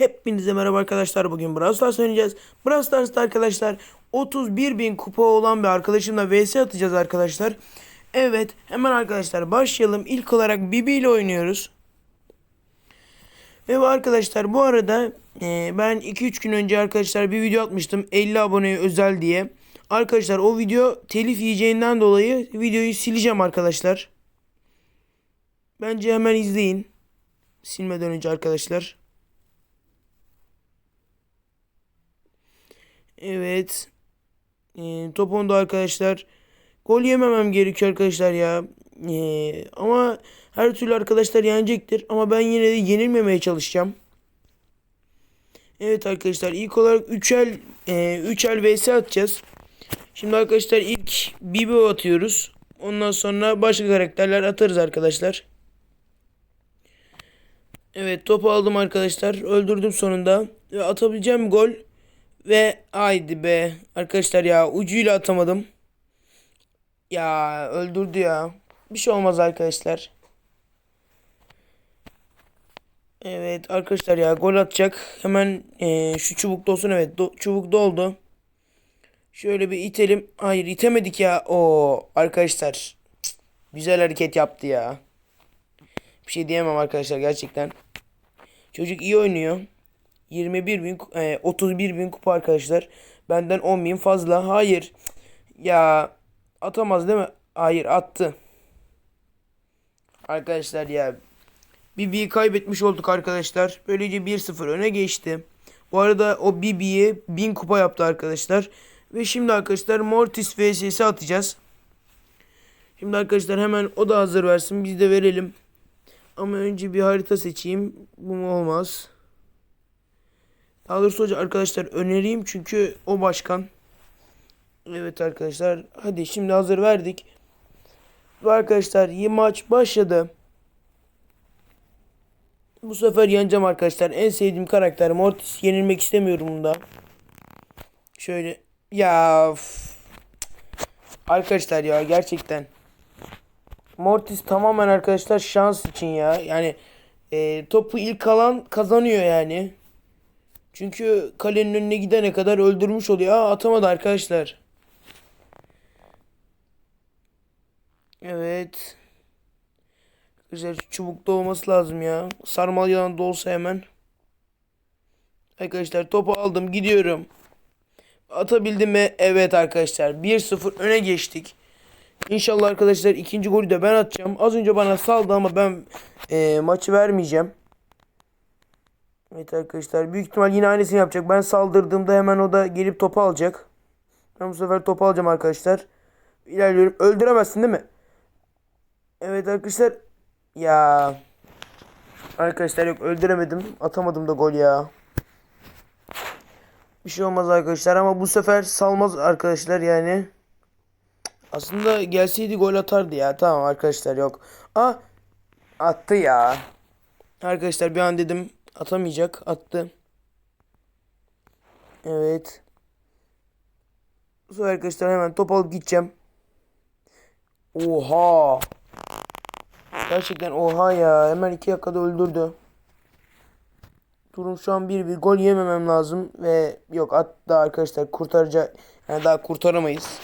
Hepinize merhaba arkadaşlar. Bugün Brawl Stars oynayacağız. Brawl Stars'ta arkadaşlar 31 bin kupa olan bir arkadaşımla vs atacağız arkadaşlar. Evet hemen arkadaşlar başlayalım. İlk olarak Bibi ile oynuyoruz. Ve arkadaşlar bu arada e, ben 2-3 gün önce arkadaşlar bir video atmıştım 50 aboneye özel diye. Arkadaşlar o video telif yiyeceğinden dolayı videoyu sileceğim arkadaşlar. Bence hemen izleyin. Silmeden önce arkadaşlar. Evet. Ee, top onda arkadaşlar. Gol yememem gerekiyor arkadaşlar ya. Ee, ama her türlü arkadaşlar yenecektir. Ama ben yine de yenilmemeye çalışacağım. Evet arkadaşlar ilk olarak 3'el e, 3'el vs atacağız. Şimdi arkadaşlar ilk Bibi atıyoruz. Ondan sonra başka karakterler atarız arkadaşlar. Evet topu aldım arkadaşlar. Öldürdüm sonunda. Ve atabileceğim gol. Ve haydi be. Arkadaşlar ya ucuyla atamadım. Ya öldürdü ya. Bir şey olmaz arkadaşlar. Evet arkadaşlar ya gol atacak. Hemen eee, şu çubuk dolsun. Evet do- çubuk doldu. Şöyle bir itelim. Hayır itemedik ya. O arkadaşlar. Cık, Güzel hareket yaptı ya. Bir şey diyemem arkadaşlar gerçekten. Çocuk iyi oynuyor. 21 bin, e, 31 bin kupa arkadaşlar. Benden 10 bin fazla. Hayır. Ya atamaz değil mi? Hayır attı. Arkadaşlar ya. Bibi'yi kaybetmiş olduk arkadaşlar. Böylece 1-0 öne geçti. Bu arada o Bibi'ye 1000 kupa yaptı arkadaşlar. Ve şimdi arkadaşlar Mortis vs'si atacağız. Şimdi arkadaşlar hemen o da hazır versin. Biz de verelim. Ama önce bir harita seçeyim. Bu mu olmaz. Daha doğrusu hoca arkadaşlar önereyim çünkü o başkan. Evet arkadaşlar hadi şimdi hazır verdik. Ve arkadaşlar maç başladı. Bu sefer yeneceğim arkadaşlar. En sevdiğim karakter Mortis. Yenilmek istemiyorum bunda. Şöyle ya üf. Arkadaşlar ya gerçekten. Mortis tamamen arkadaşlar şans için ya. Yani e, topu ilk alan kazanıyor yani. Çünkü kalenin önüne gidene kadar öldürmüş oluyor. Aa, atamadı arkadaşlar. Evet. Güzel çubukta olması lazım ya. Sarmal yalan da olsa hemen. Arkadaşlar topu aldım gidiyorum. Atabildim mi? Evet arkadaşlar. 1-0 öne geçtik. İnşallah arkadaşlar ikinci golü de ben atacağım. Az önce bana saldı ama ben e, maçı vermeyeceğim. Evet arkadaşlar büyük ihtimal yine aynısını yapacak. Ben saldırdığımda hemen o da gelip topu alacak. Ben bu sefer topu alacağım arkadaşlar. İlerliyorum. Öldüremezsin değil mi? Evet arkadaşlar. Ya. Arkadaşlar yok öldüremedim. Atamadım da gol ya. Bir şey olmaz arkadaşlar ama bu sefer salmaz arkadaşlar yani. Aslında gelseydi gol atardı ya. Tamam arkadaşlar yok. Aa attı ya. Arkadaşlar bir an dedim atamayacak. Attı. Evet. Bu sefer arkadaşlar hemen top alıp gideceğim. Oha. Gerçekten oha ya. Hemen iki dakikada öldürdü. Durum şu an bir bir gol yememem lazım ve yok hatta arkadaşlar kurtaracak yani daha kurtaramayız.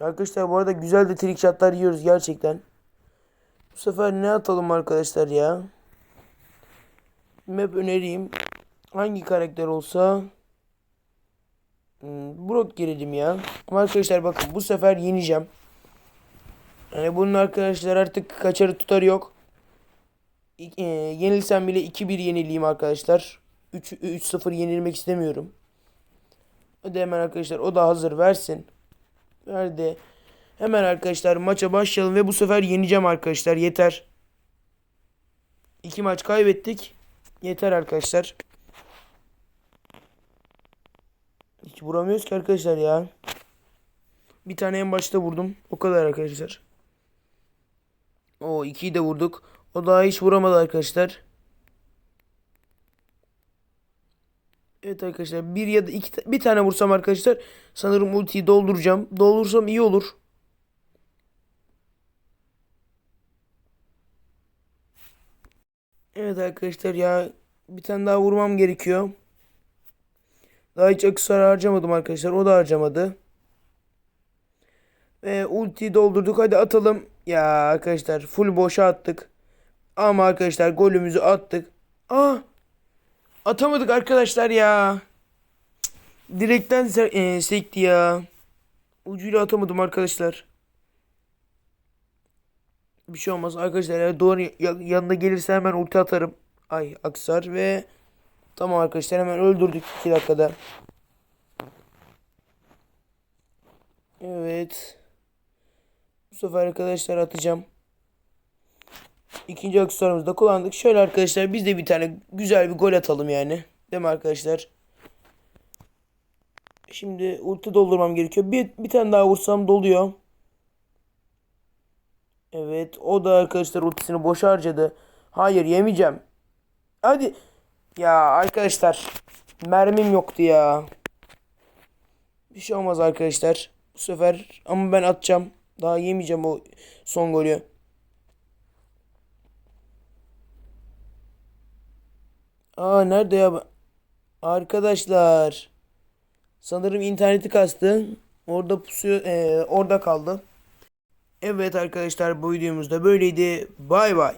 Arkadaşlar bu arada güzel de trick shotlar yiyoruz gerçekten. Bu sefer ne atalım arkadaşlar ya? Map önereyim. Hangi karakter olsa hmm, Brock girelim ya. Ama arkadaşlar bakın bu sefer yeneceğim. Yani bunun arkadaşlar artık kaçarı tutarı yok. E, yenilsem bile 2-1 yenileyim arkadaşlar. 3 3-0 yenilmek istemiyorum. Hadi hemen arkadaşlar o da hazır versin. Verdi. Hemen arkadaşlar maça başlayalım ve bu sefer yeneceğim arkadaşlar. Yeter. İki maç kaybettik. Yeter arkadaşlar. Hiç vuramıyoruz ki arkadaşlar ya. Bir tane en başta vurdum. O kadar arkadaşlar. O ikiyi de vurduk. O daha hiç vuramadı arkadaşlar. Evet arkadaşlar bir ya da iki bir tane vursam arkadaşlar sanırım ultiyi dolduracağım. Doldursam iyi olur. Evet arkadaşlar ya Bir tane daha vurmam gerekiyor. Daha hiç aksesuar harcamadım arkadaşlar. O da harcamadı. Ve ultiyi doldurduk. Hadi atalım. Ya arkadaşlar full boşa attık. Ama arkadaşlar golümüzü attık. Aa! Atamadık arkadaşlar ya. Direkten e, sekti ya. Ucuyla atamadım arkadaşlar. Bir şey olmaz arkadaşlar. Eğer ya- yanına gelirse hemen ulti atarım. Ay aksar ve tamam arkadaşlar hemen öldürdük 2 dakikada. Evet. Bu sefer arkadaşlar atacağım. İkinci aksesuarımızı da kullandık. Şöyle arkadaşlar biz de bir tane güzel bir gol atalım yani. Değil mi arkadaşlar? Şimdi ulti doldurmam gerekiyor. Bir, bir tane daha vursam doluyor. Evet o da arkadaşlar ultisini boş harcadı. Hayır yemeyeceğim. Hadi. Ya arkadaşlar mermim yoktu ya. Bir şey olmaz arkadaşlar. Bu sefer ama ben atacağım. Daha yemeyeceğim o son golü. Aa nerede ya? Arkadaşlar. Sanırım interneti kastı. Orada pusuyor, eee, orada kaldı. Evet arkadaşlar bu videomuz da böyleydi. Bay bay.